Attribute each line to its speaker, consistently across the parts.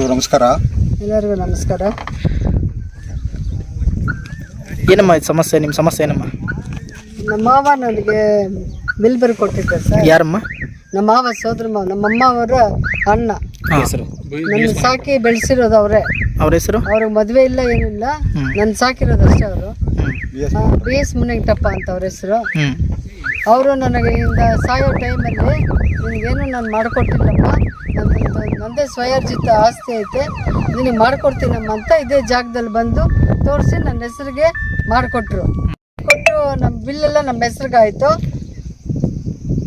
Speaker 1: ಎಲ್ರಿಗೂ ನಮಸ್ಕಾರ.
Speaker 2: ಎಲ್ಲರಿಗೂ ನಮಸ್ಕಾರ.
Speaker 3: ಏನಮ್ಮ ಇದು ಸಮಸ್ಯೆ ನಿಮ್ಮ ಸಮಸ್ಯೆ ಏನಮ್ಮ?
Speaker 2: ನಮ್ಮ ಮಾವ ನನಗೆ ಬಿಲ್ ಬರ್ಕೊಟ್ಟಿದ್ದೆ ಸರ್.
Speaker 3: ಯಾರಮ್ಮ?
Speaker 2: ನಮ್ಮ ಮಾವ ಸೋದ್ರ ಮಾವ ನಮ್ಮ ಅಮ್ಮ ಅವರ ಅಣ್ಣ.
Speaker 3: ಹೆಸರು?
Speaker 2: ನನ್ನ ಸಾಕಿ ಬೆಳೆಸಿರೋದು ಅವರೇ.
Speaker 3: ಅವ್ರ ಹೆಸರು?
Speaker 2: ಅವ್ರಿಗೆ ಮದುವೆ ಇಲ್ಲ ಏನಿಲ್ಲ. ನನ್ನ ಸಾಕಿರೋದು ಅಷ್ಟೇ ಅವರು. ಬಿ ಎಸ್ ಮುನಿಂಗಟಪ್ಪ ಅಂತ ಅವ್ರ ಹೆಸರು. ಅವರು ನನಗೆ ಇಂದ ಸಾಯೋ ಟೈಮಲ್ಲಿ ನಿನಗೇನು ನಾನು ಮಾಡಿಕೊಟ್ಟಿಲ್ಲಪ್ಪ. ನಂದೇ ಸ್ವಯರ್ಜಿತ ಆಸ್ತಿ ಐತೆ. ನಿನಗೆ ಮಾಡಿಕೊಡ್ತೀನಮ್ಮ ಅಂತ ಇದೇ ಜಾಗದಲ್ಲಿ ಬಂದು ತೋರಿಸಿ ನನ್ನ ಹೆಸರಿಗೆ ಮಾಡಿಕೊಟ್ರು. ಕೊಟ್ಟು ನಮ್ಮ ಬಿಲ್ಲೆಲ್ಲ ನಮ್ಮ ಹೆಸ್ರಿಗಾಯ್ತು.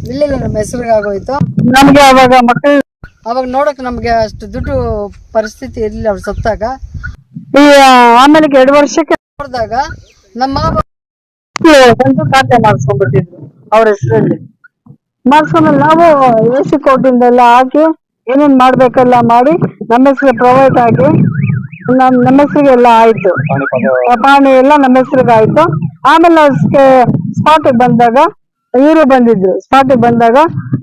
Speaker 2: ಬಿಲ್ಲೆಲ್ಲ ನಮ್ಮ ಹೆಸ್ರಿಗಾಗೋಯ್ತು. ನಮಗೆ ಅವಾಗ ಮಕ್ಕಳು ಅವಾಗ ನೋಡೋಕೆ ನಮಗೆ ಅಷ್ಟು ದುಡ್ಡು ಪರಿಸ್ಥಿತಿ ಇರಲಿಲ್ಲ ಅವ್ರು ಸತ್ತಾಗ. ಈ ಆಮೇಲೆ ಎರಡು ವರ್ಷಕ್ಕೆ ನೋಡಿದಾಗ ನಮ್ಮ ಬಂದು ಖಾತೆ ಮಾಡಿಸ್ಕೊಂಡ್ಬಿಟ್ಟಿದ್ರು ಅವ್ರ ಹೆಸರಲ್ಲಿ. ಮಾಡಿಸ್ಕೊಂಡ್ಮೇಲೆ ನಾವು ಎ ಸಿ ಕೋಟಿಂದೆಲ್ಲ ಹಾಕಿ ಏನೇನ್ ಮಾಡಬೇಕೆಲ್ಲ ಮಾಡಿ ನಮ್ಮ ಹೆಸರು ಪ್ರೊವೈಡ್ ಆಗಿ ನಮ್ ನಮ್ಮ ಹೆಸರಿಗೆ ಎಲ್ಲ ಆಯ್ತು. ಪಾಣಿ ಎಲ್ಲ ನಮ್ಮ ಹೆಸರಿಗೆ ಆಯ್ತು. ಆಮೇಲೆ ಸ್ಪಾಟಿಗೆ ಬಂದಾಗ ಇವರು ಬಂದಿದ್ರು. ಸ್ಪಾಟಿಗೆ ಬಂದಾಗ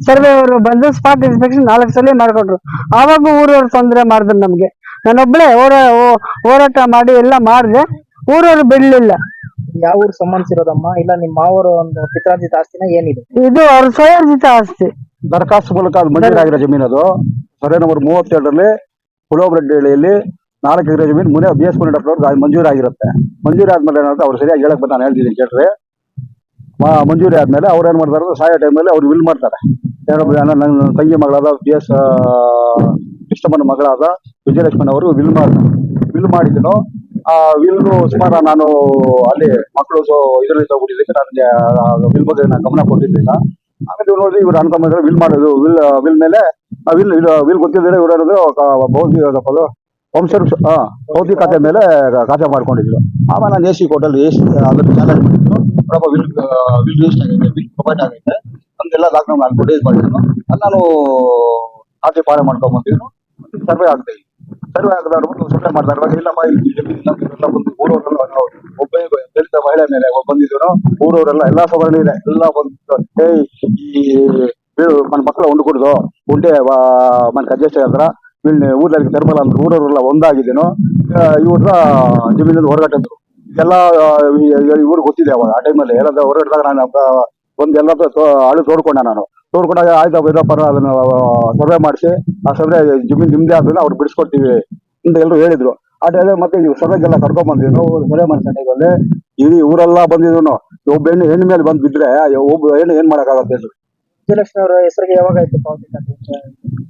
Speaker 2: ಸರ್ವೆ ಅವರು ಬಂದು ಸ್ಪಾಟ್ ಇನ್ಸ್ಪೆಕ್ಷನ್ ನಾಲ್ಕು ಸಲ ಮಾಡ್ಕೊಟ್ರು ಆವಾಗ ಊರವ್ರು ತೊಂದರೆ ಮಾಡಿದ್ರು ನಮ್ಗೆ. ನಾನೊಬ್ಳೆ ಹೋರ ಹೋರಾಟ ಮಾಡಿ ಎಲ್ಲ ಮಾಡಿದೆ. ಊರವ್ರು ಬಿಡ್ಲಿಲ್ಲ.
Speaker 3: ಯಾವ ಊರು ಸಂಬಂಧಿಸಿರೋದಮ್ಮ? ಇಲ್ಲ ನಿಮ್ಮ ಮಾವರ ಒಂದು ಪಿತ್ರಾರ್ಜಿತ ಆಸ್ತಿನ ಏನಿದೆ?
Speaker 2: ಇದು ಅವ್ರ ಸ್ವಯರ್ಜಿತ ಆಸ್ತಿ.
Speaker 1: ದರಖಾಸ್ತು ಮೂಲಕ ಅದು ಮಂಜೂರಾಗಿರೋ ಜಮೀನು ಅದು. ಸರ್ವೆ ನಂಬರ್ ಮೂವತ್ತೆರಡರಲ್ಲಿ ಹುಳೋಬ್ರಡ್ಡಿಯಲ್ಲಿ ನಾಲ್ಕು ಎಕರೆ ಜಮೀನು ಮುನೇ ಬಿ ಎಸ್ ಮುನಿಯಪ್ಪನವ್ರಿಗೆ ಮಂಜೂರಾಗಿರುತ್ತೆ ಮಂಜೂರಿ ಆದ್ಮೇಲೆ ಏನಾಗುತ್ತೆ ಅವ್ರು ಸರಿಯಾಗಿ ಹೇಳಕ್ ಬಂದು ನಾನು ಹೇಳ್ತಿದ್ದೀನಿ ಕೇಳ್ರಿ. ಮಂಜೂರಿ ಆದ್ಮೇಲೆ ಅವ್ರು ಏನ್ ಮಾಡ್ತಾರೆ ಸಾಯೋ ಟೈಮಲ್ಲಿ ಅವ್ರು ವಿಲ್ ಮಾಡ್ತಾರೆ. ನನ್ನ ತಂಗಿ ಮಗಳಾದ ಬಿ ಎಸ್ ಕೃಷ್ಣಮ್ಮನ ಮಗಳಾದ ವಿಜಯಲಕ್ಷ್ಮಣ್ ಅವರು ವಿಲ್ ಮಾಡ್ತಾರೆ ವಿಲ್ ಮಾಡಿದ್ರು ಆ ವಿಲ್ ಸುಮಾರು ನಾನು ಅಲ್ಲಿ ಮಕ್ಕಳು ಇದರಲ್ಲಿ ತಗೊಂಡಿದ್ದಕ್ಕೆ ನನಗೆ ವಿಲ್ ಬಗ್ಗೆ ನಾನು ಗಮನ ಕೊಟ್ಟಿರ್ಲಿಲ್ಲ. ಆಮೇಲೆ ಇವ್ರು ನೋಡಿದ್ರೆ ಇವ್ರು ಅನ್ಕೊಂಡ್ರೆ ವಿಲ್ ಮಾಡೋದು ವಿಲ್ ವಿಲ್ ಮೇಲೆ ವಿಲ್ ವಿಲ್ ಗೊತ್ತಿದ್ರೆ ಇವ್ರು ಏನಂದ್ರೆ ಭೌತಿಕ ವಂಶರ್ ಹಾ ಖಾತೆ ಮೇಲೆ ಖಾತೆ ಮಾಡ್ಕೊಂಡಿದ್ರು ಆಮೇಲೆ ನಾನು ಎ ಸಿ ಕೋರ್ಟಲ್ಲಿ ಎ ಸಿ ಅದ್ರ ಚಾಲೆಂಜ್ ಮಾಡಿದ್ರು ವಿಲ್ ವಿಲ್ ರಿಜಿಸ್ಟರ್ ಆಗೈತೆ ವಿಲ್ ಪ್ರೊವೈಡ್ ಆಗೈತೆ ನಮ್ದೆಲ್ಲ ಲಾಕ್ಡೌನ್ ಮಾಡ್ಕೊಂಡು ಇದು ಮಾಡಿದ್ರು ಅದು ನಾನು ಖಾತೆ ಮಾಡ್ಕೊಂಡ್ ಮತ್ತೆ ಸರ್ವೆ ಆಗ್ತಾ ಸರ್ವೆ ಆಗದ ಸರ್ವೆ ಮಾಡ್ತಾರೆ ಇಲ್ಲಮ್ಮ ಇಲ್ಲಪ್ಪ ಈ ಜಮೀನು ಬಂದು ದಲಿತ ಮಹಿಳೆ ಮೇಲೆ ಬಂದಿದ್ರು ಊರವರೆಲ್ಲ ಎಲ್ಲಾ ಸವರ್ಣ ಇದೆ. ಎಲ್ಲಾ ಬಂದಿದ್ರು ಏಯ್, ಈ ಮನ್ ಮಕ್ಕಳ ಉಂಡು ಕುಡಿದು, ಉಂಡೆ ಮನ್ ಅಡ್ಜಸ್ಟ್ ಆದ್ರ ಇಲ್ಲಿ ಊರ್ಲಲ್ಲಿ ತರ್ಬಲ್ಲ ಅಂದ್ರೆ. ಊರವರೆಲ್ಲ ಒಂದಾಗಿದ್ದೇನು. ಇವ್ರ ಜಮೀನಿಂದ ಹೊರಗಟ್ಟಿದ್ರು ಎಲ್ಲಾ ಇವ್ರಿಗೆ ಗೊತ್ತಿದೆ ಅವಾಗ, ಆ ಟೈಮಲ್ಲಿ. ಎಲ್ಲಾದ್ರೂ ಹೊರಗಡೆದಾಗ ನಾನು ಒಂದ್ ಎಲ್ಲ ಅಳು ತೋಡ್ಕೊಂಡೆ ನಾನು. ತೋಡ್ಕೊಂಡಾಗ ಆಯ್ತಾ ಇದಪ್ಪ ಅದನ್ನ ಸರ್ವೆ ಮಾಡಿಸಿ. ಆ ಸರ್ವೆ ಜಮೀನ್ ನಿಮ್ದೇ ಆದ್ರೆ ಅವ್ರು ಬಿಡಿಸ್ಕೊಡ್ತೀವಿ ಅಂತ ಎಲ್ಲರೂ ಹೇಳಿದ್ರು. ಆ ಮತ್ತೆ ಇವ್ ಸರ್ವೆಗೆಲ್ಲ ಕರ್ಕೊಂಡ್ ಬಂದಿದ್ರು ಸರ್ವೆ ಮಾಡಿಸಲ್ಲಿ ಇಡೀ ಊರೆಲ್ಲಾ ಬಂದಿದ್ರು ಒಬ್ಬ ಹೆಣ್ಣು ಹೆಣ್ಣು ಮೇಲೆ ಬಂದ್ ಬಿದ್ರೆ ಒಬ್ಬ ಹೆಣ್ಣು ಏನ್ ಮಾಡಕ್ಕಾಗತ್ತೆ ಹೇಳಿ.
Speaker 3: ವಿಜಯಲಕ್ಷ್ಮಿ ಅವರ ಹೆಸರಿಗೆ ಯಾವಾಗ ಆಯ್ತು ಪಾವತಿ ಖಾತೆ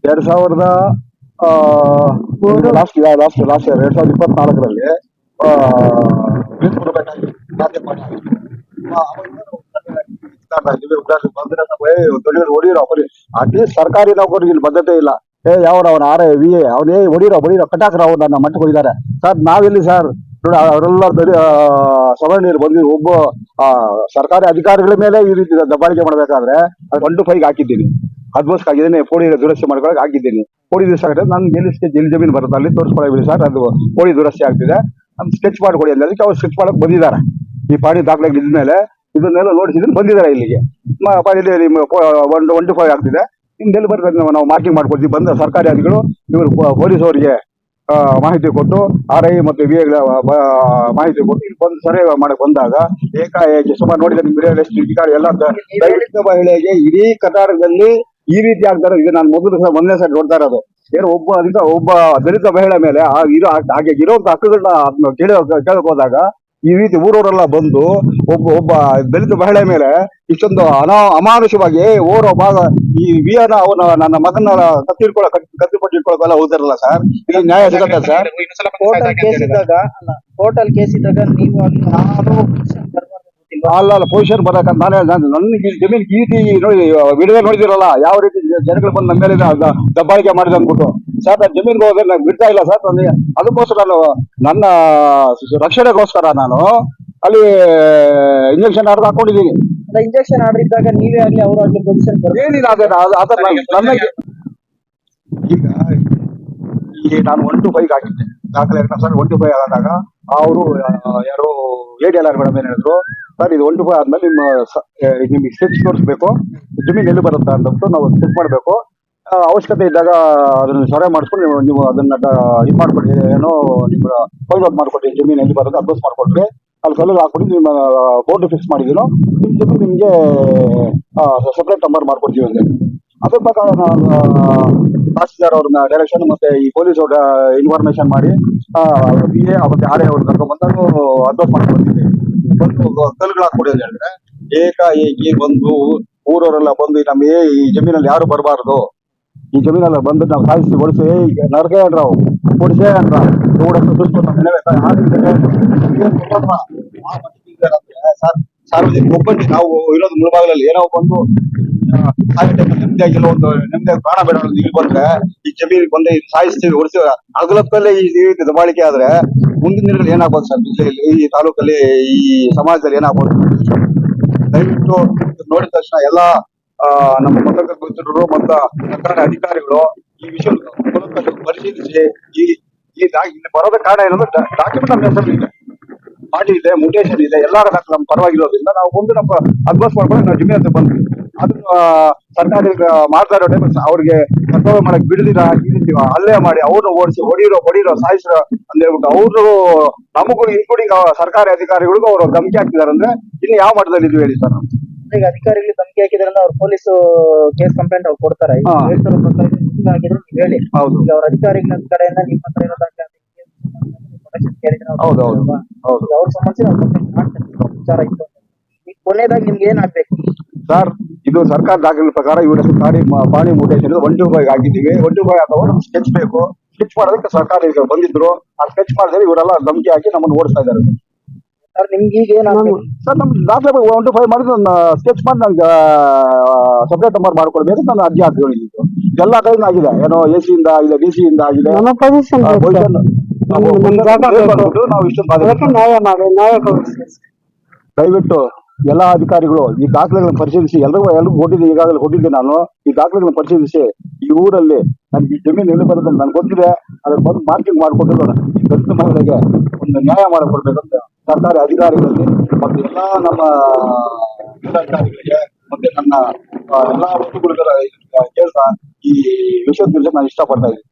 Speaker 1: ಎರಡ್ ಸಾವಿರದ ಲಾಸ್ಟ್ ಲಾಸ್ಟ್ ಲಾಸ್ಟ್ ಇಯರ್ ಎರಡ್ ಸಾವಿರದ ಇಪ್ಪತ್ನಾಲ್ಕರಲ್ಲಿ ಅಟ್ಲೀಸ್ಟ್ ಸರ್ಕಾರಿ ನೌಕರಿಗೆ ಇಲ್ಲಿ ಬದ್ಧತೆ ಇಲ್ಲ. ಏ ಯಾವ ಅವನ ಆರ್ ವಿ ಎ ಅವನೇ ಹೊಡಿರೋ ಹೊಡಿರೋ ಕಟಾಕ್ರ ಅವ್ರು ನನ್ನ ಮಟ್ಟಕ್ಕೆ ಹೋಗಿದ್ದಾರೆ. ಸರ್ ನಾವಿಲ್ಲಿ ಸರ್ ನೋಡಿ ಅವರೆಲ್ಲ ದಲಿ ಸವರ್ಣೀರು ಬಂದು ಒಬ್ಬ ಸರ್ಕಾರಿ ಅಧಿಕಾರಿಗಳ ಮೇಲೆ ಈ ರೀತಿ ದಬ್ಬಾಳಿಕೆ ಮಾಡ್ಬೇಕಾದ್ರೆ ಟು ಫೈವ್ ಹಾಕಿದ್ದೀನಿ. ಅಡ್ವಾನ್ಸ್ ಆಗಿದ್ದೀನಿ ಪೋಡಿ ದುರಸ್ತಿ ಮಾಡ್ಕೊಳಕ್ಕೆ ಹಾಕಿದ್ದೀನಿ. ಪೋಡಿ ದಿವಸ ಆಗುತ್ತೆ ನಾನು ಎಲ್ಲಿ ಜಲ್ಲಿ ಜಮೀನು ಬರುತ್ತೆ ಅಲ್ಲಿ ತೋರಿಸ್ಕೊಳ್ಳಿ ಸರ್, ಅದು ಪೋಡಿ ದುರಸ್ತಿ ಆಗ್ತಿದೆ. ನಮ್ಗೆ ಸ್ಕೆಚ್ ಮಾಡ್ಕೊಡಿ ಅಂದ್ರೆ ಅದಕ್ಕೆ ಅವ್ರು ಸ್ಕೆಚ್ ಮಾಡಕ್ ಬಂದಿದ್ದಾರೆ. ಈ ಪಾಡಿ ದಾಖಲೆ ಇದ್ಮೇಲೆ ಇದನ್ನೆಲ್ಲ ನೋಡಿಸಿದ್ರೆ ಬಂದಿದ್ದಾರೆ ಇಲ್ಲಿಗೆ. ಇಲ್ಲಿ ನಿಮ್ಮ ಒನ್ ಟು ಫೈವ್ ಆಗ್ತಿದೆ. ನಿಮ್ದೆಲ್ಲಿ ಬರ್ತದೆ ನಾವು- ಮಾರ್ಕಿಂಗ್ ಮಾಡ್ಕೊಡ್ತೀವಿ. ಬಂದ ಸರ್ಕಾರಿ ಅಧಿಕಾರಿಗಳು, ಇವರು ಪೊಲೀಸ್ ಅವರಿಗೆ ಮಾಹಿತಿ ಕೊಟ್ಟು ಆರ್ ಐ ಮತ್ತು ವಿ ಮಾಹಿತಿ ಕೊಟ್ಟು ಇಲ್ಲಿ ಬಂದು ಸರ್ವೆ ಮಾಡಿ ಬಂದಾಗ ಏಕಾಏಕಿ ಸುಮಾರು ನೋಡಿದ್ರೆ ನಿಮ್ಮ ಎಸ್ಟೇಟ್ ಕಾರ್ಡ್ ಎಲ್ಲ ದಲಿತ ಮಹಿಳೆಗೆ ಇಡೀ ಕರ್ನಾಟಕದಲ್ಲಿ ಈ ರೀತಿ ಆಗ್ತಾರೆ ಇದು ನಾನು ಮೊದಲು ಸಹ ಮೊದಲನೇ ಸಲ ನೋಡ್ತಾ ಇರೋದು. ಏನು ಒಬ್ಬ ಅಧಿಕ, ಒಬ್ಬ ದಲಿತ ಮಹಿಳೆ ಮೇಲೆ ಇರೋ ಹಾಗೆ ಇರೋಂತ ಹಕ್ಕುಗಳನ್ನ ಅದ್ನ ಕೇಳೋ, ಕೇಳಕ್ ಹೋದಾಗ ಈ ರೀತಿ ಊರವರೆಲ್ಲ ಬಂದು ಒಬ್ಬ ಒಬ್ಬ ದಲಿತ ಮಹಿಳೆ ಮೇಲೆ ಇಷ್ಟೊಂದು ಅನಾ ಅಮಾನುಷವಾಗಿ ಓರೋ ಭಾಗ ಈ ವಿಯನ ಅವನ ನನ್ನ ಮಗನ ಕತ್ತಿಡ್ಕೊಳ್ಳೋ ಕತ್ತಿ ಇಟ್ಕೊಳ್ಳೋಕೆಲ್ಲ ಹೋದಿರಲ್ಲ ಸರ್? ಇಲ್ಲಿ ನ್ಯಾಯ ಸಿಗತ್ತೆ ಸರ್?
Speaker 3: ಟೋಟಲ್ ಕೇಸ್ ಇದ್ದಾಗ ಟೋಟಲ್ ಕೇಸ್ ಇದ್ದಾಗ ನೀವು ನಾನು?
Speaker 1: ಅಲ್ಲ ಅಲ್ಲ ಪೊಸಿಷನ್ ಬರಕಂತ ನಾನೇ ನಾನು- ನನ್ನ ಜಮೀನ್ ರೀತಿ ನೋಡಿ ವಿಡಿಯೋ ನೋಡಿದಿರಲ್ಲ ಯಾವ ರೀತಿ ಜನಗಳು ಬಂದು ನಮ್ಮ ಮೇಲೆ ದಬ್ಬಾಳಿಕೆ ಮಾಡಿದೆ ಅಂದ್ಬಿಟ್ಟು. ಸರ್ ನಾನು ಜಮೀನ್ಗೆ ಹೋದ್ರೆ ನಾನು ಬಿಡ್ತಾ ಇಲ್ಲ. ಸರ್ ನನಗೆ ಅದಕ್ಕೋಸ್ಕರ ನಾನು ನನ್ನ ರಕ್ಷಣೆಗೋಸ್ಕರ ನಾನು ಅಲ್ಲಿ ಇಂಜೆಕ್ಷನ್ ಆರ್ಡರ್ ಹಾಕೊಂಡಿದ್ದೀನಿ.
Speaker 3: ಇಂಜೆಕ್ಷನ್ ಆರ್ಡರ್ ಇದ್ದಾಗ ನೀವೇ ಅಲ್ಲಿ ಅವರು ಅಲ್ಲಿ ಪೊಸಿಷನ್
Speaker 1: ಏನಿಲ್ಲ ಅದನ್ನ ಅದು- ನನಗೆ ಈಗ ಇಲ್ಲಿ ನಾನು ಒನ್ ಟು ಫೈವ್ ಹಾಕಿದ್ದೆ. ದಾಖಲೆ ಸರ್ ಒನ್ ಟು ಫೈವ್ ಆದಾಗ ಅವರು ಯಾರು A D L R madam ಏನ್ ಹೇಳಿದ್ರು ಸರ್, ಇದು ಫೈವ್ ಆದ್ಮೇಲೆ ನಿಮ್ಮ ನಿಮಗೆ ಸ್ಕೆಚ್ ತೋರಿಸ್ಬೇಕು. ಜಮೀನ್ ಎಲ್ಲಿ ಬರುತ್ತೆ ಅಂದ್ಬಿಟ್ಟು ನಾವು ಸ್ಕೆಚ್ ಮಾಡಬೇಕು. ಅವಶ್ಯಕತೆ ಇದ್ದಾಗ ಅದನ್ನ ಸೊರೆ ಮಾಡಿಸ್ಕೊಂಡು ನೀವು ನೀವು ಅದನ್ನ ಇದು ಮಾಡ್ಕೊಡಿ. ಏನೋ ನಿಮ್ಮ ಕೊಯ್ಲು ಮಾಡ್ಕೊಡಿ. ಜಮೀನ್ ಎಲ್ಲಿ ಬರುತ್ತೆ ಅಭ್ಯಾಸ ಮಾಡ್ಕೊಟ್ರಿ. ಅಲ್ಲಿ ಕಲ್ಲು ಹಾಕ್ಬಿಟ್ಟು ನಿಮ್ಮ ಬೋರ್ಡ್ ಫಿಕ್ಸ್ ಮಾಡಿದೀನೋ ನಿಮ್ಮ ಜಮೀನು ನಿಮಗೆ ಸಪ್ರೇಟ್ ನಂಬರ್ ಮಾಡ್ಕೊಡ್ತೀವಿ ಅಂತ. ಅದ್ರ ಪ್ರಕಾರ ನಾನು ತಹಸೀಲ್ದಾರ್ ಅವ್ರನ್ನ ಡೈರೆಕ್ಷನ್ ಮತ್ತೆ ಈ ಪೊಲೀಸ್ ಅವ್ರ ಇನ್ಫಾರ್ಮೇಶನ್ ಮಾಡಿ ಬಿ ಎ ಮತ್ತೆ ಆರ್ ಎ ಅವ್ರನ್ನ ಕರ್ಕೊಂಡ್ ಬಂದಾಗ ಅಡ್ವೈಸ್ ಮಾಡ್ಕೊಂಡು ಬಂದಿದ್ದೆ ಬಂದು ಕಲ್ಗಳ ಕೊಡಿ ಅಂತ ಹೇಳಿದ್ರೆ ಏಕಾಏಕಿ ಬಂದು ಊರವರೆಲ್ಲ ಬಂದು ನಮ್ಮ ಏ, ಈ ಜಮೀನಲ್ಲಿ ಯಾರು ಬರಬಾರ್ದು ಈ ಜಮೀನಲ್ಲ ಬಂದು ನಾವು ಸಾಯಿಸಿ ಓಡಿಸಿ ಏ ಅನ್ರಾವ್ ಓಡಿಸೇ ಅನ್ರ ಓಡಕ್ಕೆ ಸುಸ್ತು ನಮ್ಮ ಮನೆ ಬೇಕಾ? ಯಾರು ಇದ್ದಾರೆ? ಏನ್ ಗೊತ್ತಲ್ವಾ? ಆ ಮಟ್ಟಿಗೆ ಇದ್ದಾರೆ ಅಂದ್ರೆ ಸಾರ್- ಸಾರ್ವಜನಿಕ ಒಬ್ಬಂಟಿ ನಾವು ಇರೋದು ಮುಳಬಾಗಿಲಲ್ಲಿ ಏನೋ ಬಂದು ಸಾಯೋ ಅಲ್ಲಿ ನೆಮ್ಮದಿಯಾಗಿ ಒಂದು ನೆಮ್ಮದಿಯಾಗಿ ಪ್ರಾಣ ಬೇಡ ಇಲ್ಲಿ ಬಂದ್ರೆ ಈ ಜಮೀನಿಗೆ ಬಂದು ಸಾಯಿಸ್ತೀವಿ ಓಡಿಸ್ತೀವಿ ಅಗಲತ್ತಲ್ಲೇ ಈ ಈ ದಬಾಳಿಕೆ ಆದ್ರೆ ಮುಂದಿನ ದಿನಗಳಲ್ಲಿ ಏನಾಗ್ಬೋದು ಸರ್? ಜಿಲ್ಲೆಯಲ್ಲಿ ಈ ತಾಲೂಕಲ್ಲಿ ಈ ಸಮಾಜದಲ್ಲಿ ಏನಾಗ್ಬೋದು? ದಯವಿಟ್ಟು ನೋಡಿದ ತಕ್ಷಣ ಎಲ್ಲಾ ನಮ್ಮ ಪತ್ರಕರ್ತರು ಮತ್ತು ಸರ್ಕಾರಿ ಅಧಿಕಾರಿಗಳು ಈ ವಿಷಯ ಪರಿಶೀಲಿಸಿ ಈ ಈ ಬರೋದ ಕಾರಣ ಏನಂದ್ರೆ ಡಾಕ್ಯುಮೆಂಟ್ ನಮ್ಮ ಹೆಸರು ಇದೆ ಪಾರ್ಟಿ ಇದೆ ಮುಟೇಶನ್ ಇದೆ ಎಲ್ಲಾರ ಹತ್ರ ನಮ್ಮ ಪರವಾಗಿರೋದ್ರಿಂದ ನಾವು ಒಂದು ನಮ್ಮ ಅಡ್ವಾನ್ಸ್ ಮಾಡ್ಕೊಂಡು ನಾವು ಜಿಮ್ಮೆ ಹತ್ರ ಬಂದ್ವಿ. ಅದು ಸರ್ಕಾರ ಮಾಡ್ತಾ ಇರೋ ಟೈಮ್ ಅವ್ರಿಗೆ ಕರ್ತವ್ಯ ಮಾಡಕ್ ಬಿಡದಿರ ಹಲ್ಲೆ ಮಾಡಿ ಅವ್ರನ್ನ ಓಡಿಸಿ ಹೊಡಿರೋ ಹೊಡಿರೋ ಸಾಯಿಸ್ರ ಅಂತ ಹೇಳ್ಬಿಟ್ಟು ಅವರು ನಮಗೂ ಇನ್ಕ್ಲೂಡಿಂಗ್ ಸರ್ಕಾರಿ ಅಧಿಕಾರಿಗಳಿಗೂ ಅವರು ಧಮಕಿ ಹಾಕಿದಾರೆ ಅಂದ್ರೆ ಇನ್ನು ಯಾವ ಮಟ್ಟದಲ್ಲಿ ಇದ್ವಿ ಹೇಳಿ ಸರ್?
Speaker 3: ಈಗ ಅಧಿಕಾರಿಗಳು ಧಮಕಿ ಹಾಕಿದ್ರಿಂದ ಅವ್ರು ಪೊಲೀಸ್ ಕೇಸ್ ಕಂಪ್ಲೇಂಟ್ ಅವ್ರು ಕೊಡ್ತಾರೆ. ಹೇಳಿ. ಅವ್ರ ಅಧಿಕಾರಿಗಳ ಕಡೆಯಿಂದ ನಿಮ್ಮ ಹತ್ರ ಅವ್ರು
Speaker 1: ಹೌದು ಹೌದು? ಹೌದು.
Speaker 3: ಅವ್ರ ಕಂಪ್ಲೇಂಟ್ ಮಾಡ್ತಾರೆ ವಿಚಾರ ಇತ್ತು. ಈಗ ಕೊನೆಯದಾಗಿ ನಿಮ್ಗೆ
Speaker 1: ಸರ್ ಇದು ಸರ್ಕಾರ ದಾಖಲೆ ಪ್ರಕಾರ ಇವರ ಹೆಸರು ಪಾಣಿ ಪಾಣಿ ಮುಟೇಶನ್ ಬಾಯ್ ಆಗಿದ್ದೀವಿ ಹಾಕಿದ್ದೀವಿ. ಬಾಯ್ ರೂಪಾಯಿ ನಮ್ಗೆ ಸ್ಕೆಚ್ ಬೇಕು. ಸ್ಕೆಚ್ ಮಾಡೋದಕ್ಕೆ ಸರ್ಕಾರ ಈಗ ಬಂದಿದ್ರು. ಆ ಸ್ಕೆಚ್ ಮಾಡಿದ್ರೆ ಇವರೆಲ್ಲ ಧಮಕಿ ಹಾಕಿ ನಮ್ಮನ್ನು ಓಡಿಸ್ತಾ ಇದ್ದಾರೆ.
Speaker 3: ಸರ್ ನಿಮ್ಗೆ ಈಗ ಏನ್
Speaker 1: ಸರ್ ನಮ್ ದಾಖಲೆ ಒನ್ ಟು ಫೈವ್ ಮಾಡಿದ್ರೆ ನನ್ನ ಸ್ಕೆಚ್ ಮಾಡಿ ನಂಗೆ ಸಪ್ರೇಟ್ ನಂಬರ್ ಮಾಡ್ಕೊಡ್ಬೇಕು ನಾನು ಅರ್ಜಿ ಹಾಕಿ ಎಲ್ಲ ಕೈಯಿಂದ ಆಗಿದೆ. ಏನೋ ಎ ಸಿ ಇಂದ ಆಗಿದೆ. ಡಿ ಸಿ ಇಂದ ಆಗಿದೆ ನಾವು ಇಷ್ಟೊಂದು
Speaker 2: ನ್ಯಾಯ ಮಾಡಿ ನ್ಯಾಯ
Speaker 1: ದಯವಿಟ್ಟು ಎಲ್ಲಾ ಅಧಿಕಾರಿಗಳು ಈ ದಾಖಲೆಗಳನ್ನು ಪರಿಶೀಲಿಸಿ. ಎಲ್ಲರಿಗೂ ಎಲ್ಲರಿಗೂ ಕೊಟ್ಟಿದ್ದೆ ಈಗಾಗಲೇ ಕೊಟ್ಟಿದ್ದೆ ನಾನು. ಈ ದಾಖಲೆಗಳನ್ನು ಪರಿಶೀಲಿಸಿ. ಈ ಊರಲ್ಲಿ ನನಗೆ ಈ ಜಮೀನು ಎಲ್ಲಿ ಬರುತ್ತೆ ನನ್ಗೆ ಗೊತ್ತಿದೆ. ಅದ್ರ ಬಂದು ಮಾರ್ಕಿಂಗ್ ಮಾಡಿಕೊಟ್ಟು ಈ ದಲಿತ ಮಹಿಳೆಗೆ ಒಂದು ನ್ಯಾಯ ಮಾಡಿಕೊಡ್ಬೇಕಂತ ಸರ್ಕಾರಿ ಅಧಿಕಾರಿಗಳಲ್ಲಿ ಮತ್ತು ಎಲ್ಲಾ ನಮ್ಮ ಜಿಲ್ಲಾಧಿಕಾರಿಗಳಿಗೆ ಮತ್ತೆ ನನ್ನ ಎಲ್ಲ ಎಲ್ಲಾ ವಸ್ತುಗಳ ಕೇಳ್ತಾ ಈ ವಿಷಯ ತಿಳಿಸಕ್ಕೆ ನಾನು ಇಷ್ಟಪಡ್ತಾ ಇದ್ದೀನಿ.